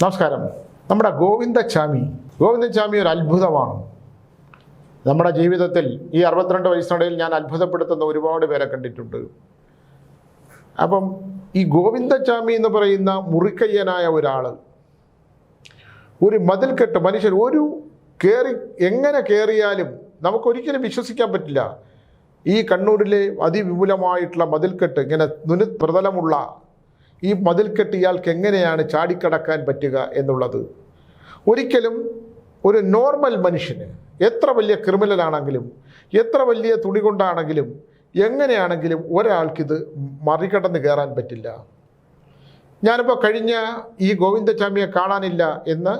നമസ്കാരം. നമ്മുടെ ഗോവിന്ദച്ചാമി. ഗോവിന്ദച്ചാമി ഒരു അത്ഭുതമാണ്. നമ്മുടെ ജീവിതത്തിൽ ഈ അറുപത്തിരണ്ട് വയസ്സിനിടയിൽ ഞാൻ അത്ഭുതപ്പെടുത്തുന്ന ഒരുപാട് പേരെ കണ്ടിട്ടുണ്ട്. അപ്പം ഈ ഗോവിന്ദച്ചാമി എന്ന് പറയുന്ന മുറിക്കയ്യനായ ഒരാൾ ഒരു മതിൽക്കെട്ട് മനുഷ്യർ ഒരു കയറി എങ്ങനെ കയറിയാലും നമുക്കൊരിക്കലും വിശ്വസിക്കാൻ പറ്റില്ല. ഈ കണ്ണൂരിലെ അതിവിപുലമായിട്ടുള്ള മതിൽക്കെട്ട് ഇങ്ങനെ നുനു പ്രതലമുള്ള ഈ മതിൽ കെട്ടിയാൾക്ക് എങ്ങനെയാണ് ചാടിക്കടക്കാൻ പറ്റുക എന്നുള്ളത്? ഒരിക്കലും ഒരു നോർമൽ മനുഷ്യന് എത്ര വലിയ ക്രിമിനലാണെങ്കിലും എത്ര വലിയ തുണി കൊണ്ടാണെങ്കിലും എങ്ങനെയാണെങ്കിലും ഒരാൾക്കിത് മറികടന്ന് കയറാൻ പറ്റില്ല. ഞാനിപ്പോൾ കഴിഞ്ഞ ഈ ഗോവിന്ദസ്വാമിയെ കാണാനില്ല എന്ന്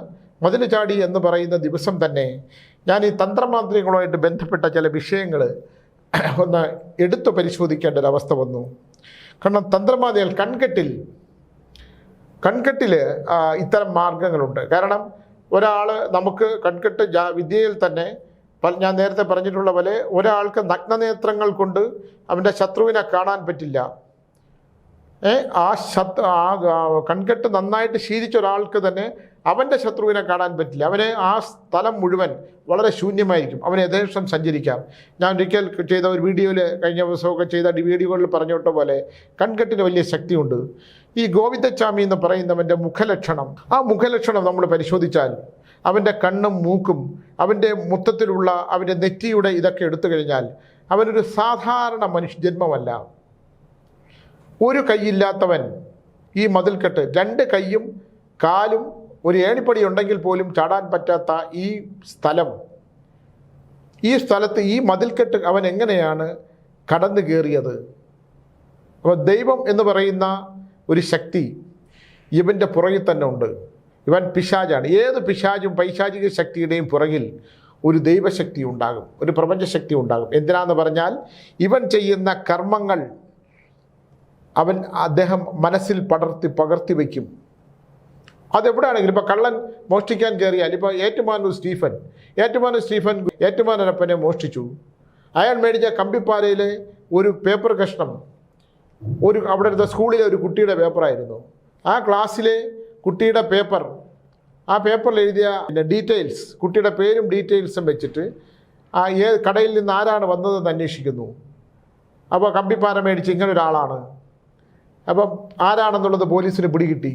മതിൽ ചാടി എന്ന് പറയുന്ന ദിവസം തന്നെ ഞാൻ ഈ തന്ത്രമാന്ത്രികളുമായിട്ട് ബന്ധപ്പെട്ട ചില വിഷയങ്ങൾ ഒന്ന് എടുത്തു പരിശോധിക്കേണ്ട ഒരവസ്ഥ വന്നു. കാരണം തന്ത്രമാതികൾ കൺകെട്ടിൽ കൺകെട്ടിൽ ഇത്തരം മാർഗങ്ങളുണ്ട്. കാരണം ഒരാൾ നമുക്ക് കൺകെട്ട് വിദ്യയിൽ തന്നെ ഞാൻ നേരത്തെ പറഞ്ഞിട്ടുള്ള പോലെ ഒരാൾക്ക് നഗ്നനേത്രങ്ങൾ കൊണ്ട് അവന്റെ ശത്രുവിനെ കാണാൻ പറ്റില്ല. ഏ ആ ശത്രു ആ കൺകെട്ട് നന്നായിട്ട് ശീലിച്ച ഒരാൾക്ക് തന്നെ അവന്റെ ശത്രുവിനെ കാണാൻ പറ്റില്ല. അവന് ആ സ്ഥലം മുഴുവൻ വളരെ ശൂന്യമായിരിക്കും. അവന് യഥേഷ്ടം സഞ്ചരിക്കാം. ഞാൻ ഒരിക്കൽ ചെയ്ത ഒരു വീഡിയോയിൽ കഴിഞ്ഞ ദിവസമൊക്കെ ചെയ്ത വീഡിയോകളിൽ പറഞ്ഞോട്ട പോലെ കൺകെട്ടിന് വലിയ ശക്തിയുണ്ട്. ഈ ഗോവിന്ദച്ചാമി എന്ന് പറയുന്നവന്റെ മുഖലക്ഷണം ആ മുഖലക്ഷണം നമ്മൾ പരിശോധിച്ചാൽ അവന്റെ കണ്ണും മൂക്കും അവന്റെ മൊത്തത്തിലുള്ള അവന്റെ നെറ്റിയുടെ ഇതൊക്കെ എടുത്തു കഴിഞ്ഞാൽ അവനൊരു സാധാരണ മനുഷ്യ ജന്മമല്ല. ഒരു കൈയില്ലാത്തവൻ ഈ മതിൽക്കെട്ട് രണ്ട് കൈയും കാലും ഒരു ഏണിപ്പടി ഉണ്ടെങ്കിൽ പോലും ചാടാൻ പറ്റാത്ത ഈ സ്ഥലം ഈ സ്ഥലത്ത് ഈ മതിൽക്കെട്ട് അവൻ എങ്ങനെയാണ് കടന്നു കയറിയത്? അപ്പോൾ ദൈവം എന്ന് പറയുന്ന ഒരു ശക്തി ഇവന്റെ പുറകിൽ തന്നെ ഉണ്ട്. ഇവൻ പിശാജാണ് ഏത് പിശാജും പൈശാചിക ശക്തിയുടെയും പുറകിൽ ഒരു ദൈവശക്തി ഉണ്ടാകും ഒരു പ്രപഞ്ചശക്തി ഉണ്ടാകും. എന്തിനാന്ന് പറഞ്ഞാൽ ഇവൻ ചെയ്യുന്ന കർമ്മങ്ങൾ അവൻ അദ്ദേഹം മനസ്സിൽ പടർത്തി പകർത്തി വയ്ക്കും. അതെവിടെയാണെങ്കിലും ഇപ്പോൾ കള്ളൻ മോഷ്ടിക്കാൻ കയറിയാൽ ഇപ്പോൾ ഏറ്റുമാനൂർ സ്റ്റീഫൻ ഏറ്റുമാനൂർ സ്റ്റീഫൻ ഏറ്റുമാനൂരപ്പനെ മോഷ്ടിച്ചു. അയാൾ മേടിച്ച കമ്പിപ്പാലയിലെ ഒരു പേപ്പർ കഷ്ണം ഒരു അവിടെ ഇരുന്ന സ്കൂളിലെ ഒരു കുട്ടിയുടെ പേപ്പറായിരുന്നു. ആ ക്ലാസ്സിലെ കുട്ടിയുടെ പേപ്പർ ആ പേപ്പറിൽ എഴുതിയ ഡീറ്റെയിൽസ് കുട്ടിയുടെ പേരും ഡീറ്റെയിൽസും വെച്ചിട്ട് ആ ഏ കടയിൽ നിന്ന് ആരാണ് വന്നതെന്ന് അന്വേഷിക്കുന്നു. അപ്പോൾ കമ്പിപ്പാര മേടിച്ച് ഇങ്ങനെ ഒരാളാണ് അപ്പം ആരാണെന്നുള്ളത് പോലീസിന് പിടികിട്ടി.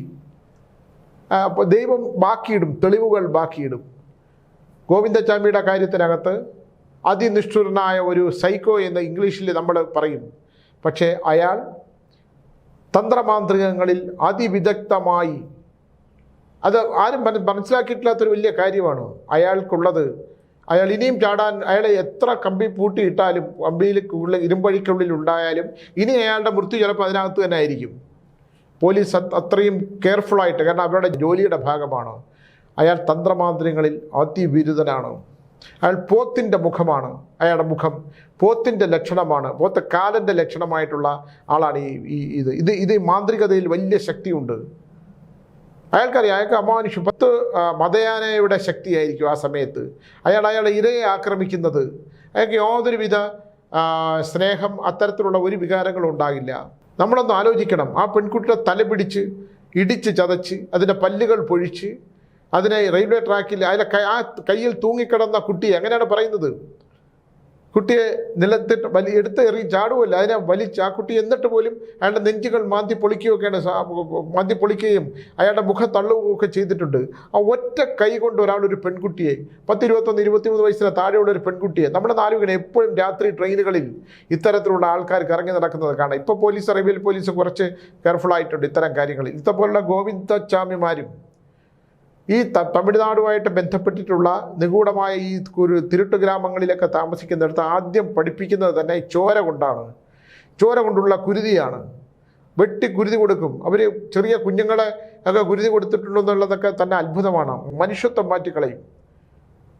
ദൈവം ബാക്കിയിടും തെളിവുകൾ ബാക്കിയിടും. ഗോവിന്ദച്ചാമിയുടെ കാര്യത്തിനകത്ത് അതിനിഷ്ഠുരനായ ഒരു സൈക്കോ എന്ന് ഇംഗ്ലീഷിൽ നമ്മൾ പറയും. പക്ഷേ അയാൾ തന്ത്രമാന്ത്രികങ്ങളിൽ അതിവിദഗ്ധമായി അത് ആരും മന- മനസ്സിലാക്കിയിട്ടില്ലാത്തൊരു വലിയ കാര്യമാണ്. അയാൾക്കുള്ളത് അയാൾ ഇനിയും ചാടാൻ അയാളെ എത്ര കമ്പി പൂട്ടിയിട്ടാലും കമ്പിയിൽ ഉള്ളിൽ ഇരുമ്പഴിക്കുള്ളിൽ ഉണ്ടായാലും ഇനി അയാളുടെ മൃത്യു ചിലപ്പോൾ അതിനകത്ത് തന്നെ ആയിരിക്കും. പോലീസ് അത് അത്രയും കെയർഫുള്ളായിട്ട് കാരണം അവരുടെ ജോലിയുടെ ഭാഗമാണ്? അയാൾ തന്ത്രമാന്ത്രങ്ങളിൽ അതിവിരുദ്ധനാണ്? അയാൾ പോത്തിന്റെ മുഖമാണ് അയാളുടെ മുഖം പോത്തിന്റെ ലക്ഷണമാണ് പോത്ത് കാലന്റെ ലക്ഷണമായിട്ടുള്ള ആളാണ് ഈ ഇത്. ഇത് ഇത് മാന്ത്രികതയിൽ വലിയ ശക്തിയുണ്ട്. അയാൾക്കറിയാം അയാൾക്ക് അമാനുഷ്യം പത്ത് മതയാനയുടെ ശക്തിയായിരിക്കും ആ സമയത്ത്. അയാൾ അയാളെ ഇരയെ ആക്രമിക്കുന്നത്. അയാൾക്ക് യാതൊരുവിധ സ്നേഹം അത്തരത്തിലുള്ള ഒരു വികാരങ്ങളും ഉണ്ടാകില്ല. നമ്മളൊന്ന് ആലോചിക്കണം. ആ പെൺകുട്ടിയുടെ തല പിടിച്ച് ഇടിച്ച് ചതച്ച് അതിന്റെ പല്ലുകൾ പൊഴിച്ച് അതിനെ റെയിൽവേ ട്രാക്കിൽ അതിലെ ആ കയ്യിൽ തൂങ്ങിക്കിടന്ന കുട്ടിയെ എങ്ങനെയാണ് പറയുന്നത്? കുട്ടിയെ നിലത്തിട്ട് വലി എടുത്ത് എറി ചാടുമല്ല അതിനെ വലിച്ച് ആ കുട്ടി എന്നിട്ട് പോലും അയാളുടെ നെഞ്ചുകൾ മാന്തി പൊളിക്കുകയൊക്കെയാണ് മാന്തി പൊളിക്കുകയും അയാളുടെ മുഖം തള്ളുകയൊക്കെ ചെയ്തിട്ടുണ്ട്. ആ ഒറ്റ കൈ കൊണ്ട് ഒരാൾ ഒരു പെൺകുട്ടിയെ പത്ത് ഇരുപത്തൊന്ന് ഇരുപത്തിമൂന്ന് വയസ്സിന് താഴെയുള്ള ഒരു പെൺകുട്ടിയെ നമ്മുടെ നാലുകണ എപ്പോഴും രാത്രി ട്രെയിനുകളിൽ ഇത്തരത്തിലുള്ള ആൾക്കാർ കറങ്ങി നടക്കുന്നത് കാണാം. ഇപ്പോൾ പോലീസ് റെയിൽവേ പോലീസ് കുറച്ച് കെയർഫുൾ ആയിട്ടുണ്ട് ഇത്തരം കാര്യങ്ങളിൽ. ഇതേപോലുള്ള ഗോവിന്ദച്ചാമിമാരും ഈ തമിഴ്നാടുമായിട്ട് ബന്ധപ്പെട്ടിട്ടുള്ള നിഗൂഢമായ ഈ ഒരു തിരുട്ട് ഗ്രാമങ്ങളിലൊക്കെ താമസിക്കുന്നിടത്ത് ആദ്യം പഠിപ്പിക്കുന്നത് തന്നെ ചോര കൊണ്ടാണ്. ചോര കൊണ്ടുള്ള കുരുതിയാണ്. വെട്ടി കുരുതി കൊടുക്കും. അവർ ചെറിയ കുഞ്ഞുങ്ങളെ ഒക്കെ കുരുതി കൊടുത്തിട്ടുണ്ടെന്നുള്ളതൊക്കെ തന്നെ അത്ഭുതമാണ്. മനുഷ്യത്വം മാറ്റിക്കളയും.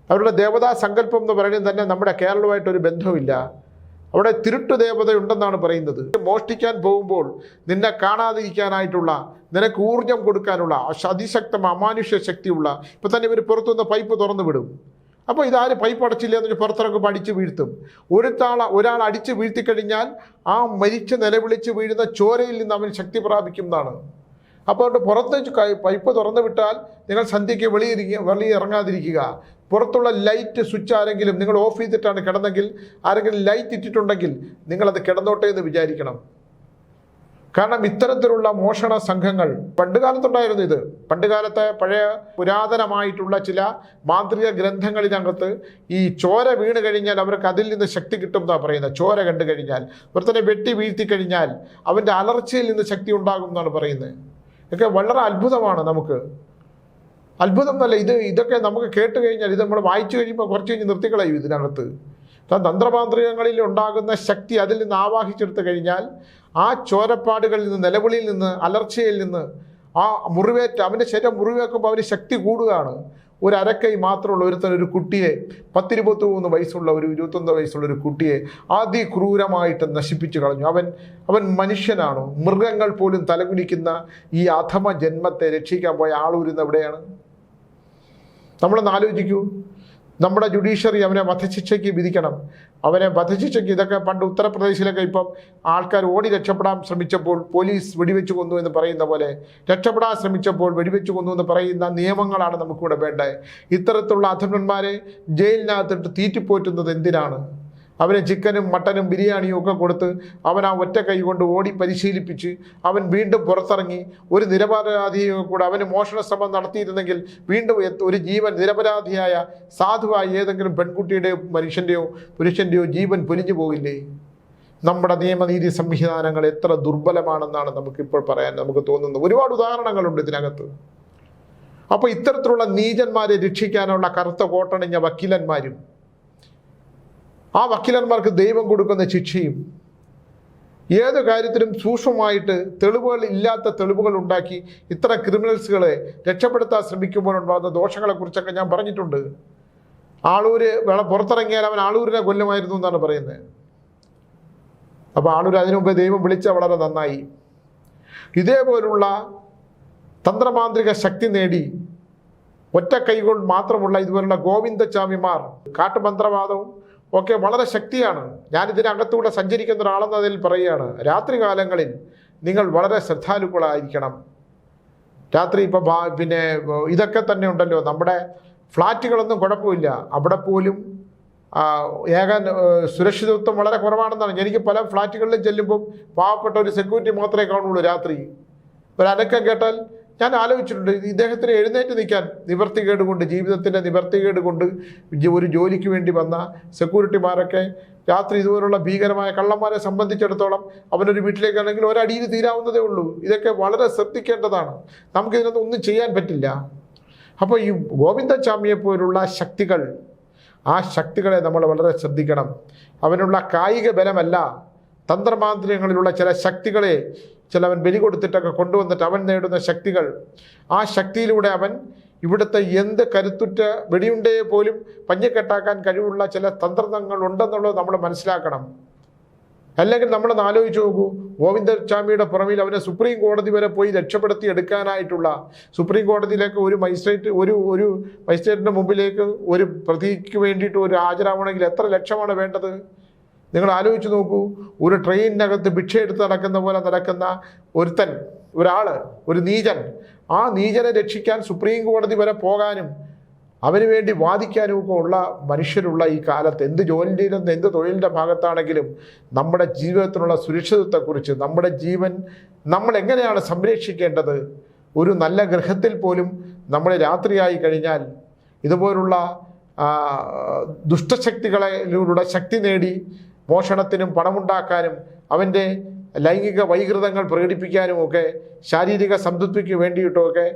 അവരുടെ ദേവതാ സങ്കല്പം എന്ന് പറയുന്നത് തന്നെ നമ്മുടെ കേരളവുമായിട്ടൊരു ബന്ധവുമില്ല. അവിടെ തിരുട്ടു ദേവതയുണ്ടെന്നാണ് പറയുന്നത്. മോഷ്ടിക്കാൻ പോകുമ്പോൾ നിന്നെ കാണാതിരിക്കാനായിട്ടുള്ള നിനക്ക് ഊർജം കൊടുക്കാനുള്ള അതിശക്തം അമാനുഷ്യ ശക്തിയുള്ള ഇപ്പം തന്നെ ഇവർ പുറത്തുനിന്ന് പൈപ്പ് തുറന്നു വിടും. അപ്പോൾ ഇതാരും പൈപ്പ് അടച്ചില്ല എന്ന് വെച്ചാൽ പുറത്തിറങ്ങുമ്പോൾ അടിച്ച് വീഴ്ത്തും. ഒരുത്താൾ ഒരാൾ അടിച്ച് വീഴ്ത്തിക്കഴിഞ്ഞാൽ ആ മരിച്ച് നിലവിളിച്ച് വീഴുന്ന ചോരയിൽ നിന്ന് അവൻ ശക്തി പ്രാപിക്കും എന്നാണ്. അപ്പോൾ അതുകൊണ്ട് പുറത്ത് പൈപ്പ് തുറന്നു വിട്ടാൽ നിങ്ങൾ സന്ധ്യയ്ക്ക് വെളിയിരിക്കുക വെളി ഇറങ്ങാതിരിക്കുക. പുറത്തുള്ള ലൈറ്റ് സ്വിച്ച് ആരെങ്കിലും നിങ്ങൾ ഓഫ് ചെയ്തിട്ടാണ് കിടന്നെങ്കിൽ ആരെങ്കിലും ലൈറ്റ് ഇട്ടിട്ടുണ്ടെങ്കിൽ നിങ്ങളത് കിടന്നോട്ടെ എന്ന് വിചാരിക്കണം. കാരണം ഇത്തരത്തിലുള്ള മോഷണ സംഘങ്ങൾ പണ്ട് കാലത്തുണ്ടായിരുന്നു ഇത്. പണ്ട് കാലത്തെ പഴയ പുരാതനമായിട്ടുള്ള ചില മാന്ത്രിക ഗ്രന്ഥങ്ങളിനകത്ത് ഈ ചോര വീണ് കഴിഞ്ഞാൽ അവർക്ക് അതിൽ നിന്ന് ശക്തി കിട്ടും എന്നാണ് പറയുന്നത്. ചോര കണ്ടു കഴിഞ്ഞാൽ ഒരുത്തനെ വെട്ടി വീഴ്ത്തി കഴിഞ്ഞാൽ അവന്റെ അലർച്ചയിൽ നിന്ന് ശക്തി ഉണ്ടാകും എന്നാണ് പറയുന്നത്. ഇതൊക്കെ വളരെ അത്ഭുതമാണ് നമുക്ക്. അത്ഭുതം എന്നല്ല ഇത് ഇതൊക്കെ നമുക്ക് കേട്ട് കഴിഞ്ഞാൽ ഇത് നമ്മൾ വായിച്ചു കഴിയുമ്പോൾ കുറച്ച് കഴിഞ്ഞ് നിർത്തിക്കളയും ഇതിനകത്ത്. തന്ത്രമാന്ത്രികങ്ങളിൽ ഉണ്ടാകുന്ന ശക്തി അതിൽ നിന്ന് ആവാഹിച്ചെടുത്തു കഴിഞ്ഞാൽ ആ ചോരപ്പാടുകളിൽ നിന്ന് നിലവിളിയിൽ നിന്ന് അലർച്ചയിൽ നിന്ന് ആ മുറിവേറ്റ് അവന്റെ ശരീരം മുറിവേക്കുമ്പോൾ അവന് ശക്തി കൂടുകയാണ്. ഒരു അരക്കൈ മാത്രമുള്ള ഒരുത്തൻ ഒരു കുട്ടിയെ പത്തിരുപത്തി മൂന്ന് വയസ്സുള്ള ഒരു ഇരുപത്തൊന്ന് വയസ്സുള്ള ഒരു കുട്ടിയെ അതിക്രൂരമായിട്ട് നശിപ്പിച്ചു കളഞ്ഞു. അവൻ അവൻ മനുഷ്യനാണോ? മൃഗങ്ങൾ പോലും തലകുനിക്കുന്ന ഈ അധമ ജന്മത്തെ രക്ഷിക്കാൻ പോയ ആളൂരുന്ന് എവിടെയാണ്? നമ്മളൊന്ന് ആലോചിക്കൂ. നമ്മുടെ ജുഡീഷ്യറി അവനെ വധശിക്ഷയ്ക്ക് വിധിക്കണം. അവനെ വധശിക്ഷയ്ക്ക് ഇതൊക്കെ പണ്ട് ഉത്തർപ്രദേശിലൊക്കെ ഇപ്പം ആൾക്കാർ ഓടി രക്ഷപ്പെടാൻ ശ്രമിച്ചപ്പോൾ പോലീസ് വെടിവെച്ച് കൊന്നു എന്ന് പറയുന്ന പോലെ രക്ഷപ്പെടാൻ ശ്രമിച്ചപ്പോൾ വെടിവെച്ച് കൊന്നു എന്ന് പറയുന്ന നിയമങ്ങളാണ് നമുക്കിവിടെ വേണ്ടത്. ഇത്തരത്തിലുള്ള അധമന്മാരെ ജയിലിനകത്തിട്ട് തീറ്റിപ്പോറ്റുന്നത് എന്തിനാണ്? അവന് ചിക്കനും മട്ടനും ബിരിയാണിയും ഒക്കെ കൊടുത്ത് അവൻ ആ ഒറ്റ കൈ കൊണ്ട് ഓടി പരിശീലിപ്പിച്ച് അവൻ വീണ്ടും പുറത്തിറങ്ങി. ഒരു നിരപരാധിയെ കൂടെ അവന് മോഷണ ശ്രമം നടത്തിയിരുന്നെങ്കിൽ വീണ്ടും ഒരു ജീവൻ നിരപരാധിയായ സാധുവായ ഏതെങ്കിലും പെൺകുട്ടിയുടെയോ മനുഷ്യന്റെയോ പുരുഷന്റെയോ ജീവൻ പൊലിഞ്ഞു പോകില്ലേ? നമ്മുടെ നിയമനീതി സംവിധാനങ്ങൾ എത്ര ദുർബലമാണെന്നാണ് നമുക്കിപ്പോൾ പറയാൻ നമുക്ക് തോന്നുന്നത്. ഒരുപാട് ഉദാഹരണങ്ങളുണ്ട് ഇതിനകത്ത്. അപ്പോൾ ഇത്തരത്തിലുള്ള നീചന്മാരെ രക്ഷിക്കാനുള്ള കറുത്ത കോട്ടണിഞ്ഞ വക്കീലന്മാരും ആ വക്കീലന്മാർക്ക് ദൈവം കൊടുക്കുന്ന ശിക്ഷയും ഏത് കാര്യത്തിലും സൂക്ഷ്മമായിട്ട് തെളിവുകൾ ഇല്ലാത്ത തെളിവുകൾ ഉണ്ടാക്കി ഇത്ര ക്രിമിനൽസുകളെ രക്ഷപ്പെടുത്താൻ ശ്രമിക്കുമ്പോൾ ഉണ്ടാകുന്ന ദോഷങ്ങളെക്കുറിച്ചൊക്കെ ഞാൻ പറഞ്ഞിട്ടുണ്ട്. ആളൂർ വേണം പുറത്തിറങ്ങിയാൽ അവൻ ആളൂരിനെ കൊല്ലുമായിരുന്നു എന്നാണ് പറയുന്നത്. അപ്പോൾ ആളൂർ അതിനു മുമ്പേ ദൈവം വിളിച്ച വളരെ നന്നായി. ഇതേപോലുള്ള തന്ത്രമാന്ത്രിക ശക്തി നേടി ഒറ്റ കൈകൊണ്ട് മാത്രമുള്ള ഇതുപോലുള്ള ഗോവിന്ദചാമിമാർ കാട്ടുമന്ത്രവാദവും ഒക്കെ വളരെ ശക്തിയാണ്. ഞാൻ ഇതിനകത്തൂടെ സഞ്ചരിക്കുന്ന ഒരാളെന്നതിൽ പറയുകയാണ്. രാത്രി കാലങ്ങളിൽ നിങ്ങൾ വളരെ ശ്രദ്ധാലുക്കളായിരിക്കണം. രാത്രി ഇപ്പോൾ പിന്നെ ഇതൊക്കെ തന്നെ ഉണ്ടല്ലോ. നമ്മുടെ ഫ്ലാറ്റുകളൊന്നും കുഴപ്പമില്ല. അവിടെ പോലും ഏക സുരക്ഷിതത്വം വളരെ കുറവാണെന്നാണ്. എനിക്ക് പല ഫ്ലാറ്റുകളിലും ചെല്ലുമ്പം പാവപ്പെട്ട ഒരു സെക്യൂരിറ്റി മാത്രമേ കാണുള്ളൂ രാത്രി. ഒരു അനക്കം കേട്ടാൽ ഞാൻ ആലോചിച്ചിട്ടുണ്ട് ഇദ്ദേഹത്തിന് എഴുന്നേറ്റ് നിൽക്കാൻ നിവർത്തികേട് കൊണ്ട് ജീവിതത്തിന്റെ നിവർത്തികേട് കൊണ്ട് ഒരു ജോലിക്ക് വേണ്ടി വന്ന സെക്യൂരിറ്റിമാരൊക്കെ രാത്രി ഇതുപോലുള്ള ഭീകരമായ കള്ളന്മാരെ സംബന്ധിച്ചിടത്തോളം അവനൊരു വീട്ടിലേക്കാണെങ്കിൽ ഒരടിയിൽ തീരാവുന്നതേ ഉള്ളൂ. ഇതൊക്കെ വളരെ ശ്രദ്ധിക്കേണ്ടതാണ്. നമുക്കിതിനകത്ത് ഒന്നും ചെയ്യാൻ പറ്റില്ല. അപ്പോൾ ഈ ഗോവിന്ദസ്വാമിയെ പോലുള്ള ശക്തികൾ ആ ശക്തികളെ നമ്മൾ വളരെ ശ്രദ്ധിക്കണം. അവനുള്ള കായിക ബലമല്ല. തന്ത്രമാന്ത്രികങ്ങളിലുള്ള ചില ശക്തികളെ ചിലവൻ ബലി കൊടുത്തിട്ടൊക്കെ കൊണ്ടുവന്നിട്ട് അവൻ നേടുന്ന ശക്തികൾ ആ ശക്തിയിലൂടെ അവൻ ഇവിടുത്തെ എന്ത് കരുത്തുറ്റ വെടിയുണ്ടേ പോലും പഞ്ഞക്കെട്ടാക്കാൻ കഴിവുള്ള ചില തന്ത്രങ്ങൾ ഉണ്ടെന്നുള്ളത് നമ്മൾ മനസ്സിലാക്കണം. അല്ലെങ്കിൽ നമ്മളൊന്ന് ആലോചിച്ച് നോക്കൂ ഗോവിന്ദസ്വാമിയുടെ പുറമിൽ അവനെ സുപ്രീം കോടതി വരെ പോയി രക്ഷപ്പെടുത്തി എടുക്കാനായിട്ടുള്ള സുപ്രീം കോടതിയിലേക്ക് ഒരു മജിസ്ട്രേറ്റ് ഒരു ഒരു മജിസ്ട്രേറ്റിന്റെ മുമ്പിലേക്ക് ഒരു പ്രതിക്ക് വേണ്ടിയിട്ട് ഒരു ഹാജരാവണമെങ്കിൽ എത്ര ലക്ഷമാണ് വേണ്ടത്? നിങ്ങൾ ആലോചിച്ച് നോക്കൂ ഒരു ട്രെയിനിനകത്ത് ഭിക്ഷ എടുത്ത് നടക്കുന്ന പോലെ നടക്കുന്ന ഒരുത്തൻ ഒരാൾ ഒരു നീചൻ ആ നീചനെ രക്ഷിക്കാൻ സുപ്രീം കോടതി വരെ പോകാനും അവന് വേണ്ടി വാദിക്കാനും ഒക്കെ ഉള്ള മനുഷ്യരുള്ള ഈ കാലത്ത് എന്ത് ജോലിയുടെ എന്ത് തൊഴിലിന്റെ ഭാഗത്താണെങ്കിലും നമ്മുടെ ജീവിതത്തിനുള്ള സുരക്ഷിതത്വത്തെക്കുറിച്ച് നമ്മുടെ ജീവൻ നമ്മൾ എങ്ങനെയാണ് സംരക്ഷിക്കേണ്ടത് ഒരു നല്ല ഗ്രഹത്തിൽ പോലും നമ്മൾ രാത്രിയായി കഴിഞ്ഞാൽ ഇതുപോലുള്ള ദുഷ്ടശക്തികളിലൂടെ ശക്തി നേടി മോഷണത്തിനും പണമുണ്ടാക്കാനും അവന്റെ ലൈംഗിക വൈകൃതങ്ങൾ പ്രകടിപ്പിക്കാനും ഒക്കെ ശാരീരിക സംതൃപ്തിക്ക് വേണ്ടിയിട്ടുമൊക്കെ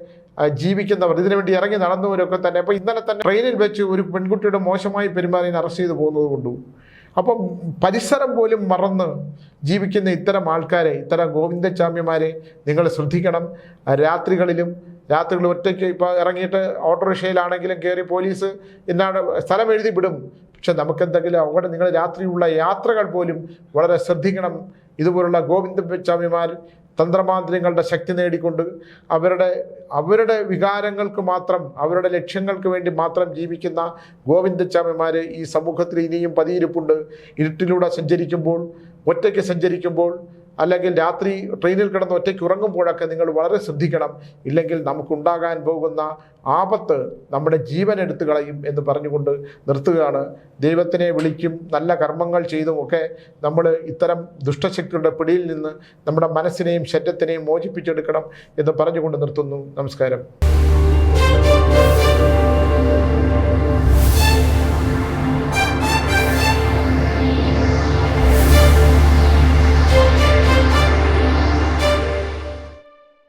ജീവിക്കുന്നവർ ഇതിനുവേണ്ടി ഇറങ്ങി നടന്നവരൊക്കെ തന്നെ. അപ്പോൾ ഇന്നലെ തന്നെ ട്രെയിനിൽ വെച്ച് ഒരു പെൺകുട്ടിയുടെ മോശമായി പെരുമാറിയെ അറസ്റ്റ് ചെയ്ത് പോകുന്നത് കൊണ്ടു. അപ്പം പരിസരം പോലും മറന്ന് ജീവിക്കുന്ന ഇത്തരം ആൾക്കാരെ ഇത്തരം ഗോവിന്ദചാമ്യമാരെ നിങ്ങൾ ശ്രദ്ധിക്കണം. രാത്രികളിലും രാത്രികളിൽ ഒറ്റയ്ക്ക് ഇപ്പോൾ ഇറങ്ങിയിട്ട് ഓട്ടോറിക്ഷയിലാണെങ്കിലും കയറി പോലീസ് എന്നാണ് സ്ഥലം എഴുതി വിടും. പക്ഷെ നമുക്കെന്തെങ്കിലും അവിടെ നിങ്ങൾ രാത്രിയുള്ള യാത്രകൾ പോലും വളരെ ശ്രദ്ധിക്കണം. ഇതുപോലുള്ള ഗോവിന്ദസ്വാമിമാർ തന്ത്രമാന്ത്രങ്ങളുടെ ശക്തി നേടിക്കൊണ്ട് അവരുടെ അവരുടെ വികാരങ്ങൾക്ക് മാത്രം അവരുടെ ലക്ഷ്യങ്ങൾക്ക് വേണ്ടി മാത്രം ജീവിക്കുന്ന ഗോവിന്ദസ്വാമിമാർ ഈ സമൂഹത്തിൽ ഇനിയും പതിയിരിപ്പുണ്ട്. ഇരുട്ടിലൂടെ സഞ്ചരിക്കുമ്പോൾ ഒറ്റയ്ക്ക് സഞ്ചരിക്കുമ്പോൾ അല്ലെങ്കിൽ രാത്രി ട്രെയിനിൽ കിടന്ന് ഒറ്റയ്ക്ക് ഉറങ്ങുമ്പോഴൊക്കെ നിങ്ങൾ വളരെ ശ്രദ്ധിക്കണം. ഇല്ലെങ്കിൽ നമുക്കുണ്ടാകാൻ പോകുന്ന ആപത്ത് നമ്മുടെ ജീവൻ എടുത്തു കളയും എന്ന് പറഞ്ഞുകൊണ്ട് നിർത്തുകയാണ്. ദൈവത്തിനെ വിളിക്കും നല്ല കർമ്മങ്ങൾ ചെയ്തും ഒക്കെ നമ്മൾ ഇത്തരം ദുഷ്ടശക്തികളുടെ പിടിയിൽ നിന്ന് നമ്മുടെ മനസ്സിനെയും ശരീരത്തിനെയും മോചിപ്പിച്ചെടുക്കണം എന്ന് പറഞ്ഞുകൊണ്ട് നിർത്തുന്നു. നമസ്കാരം.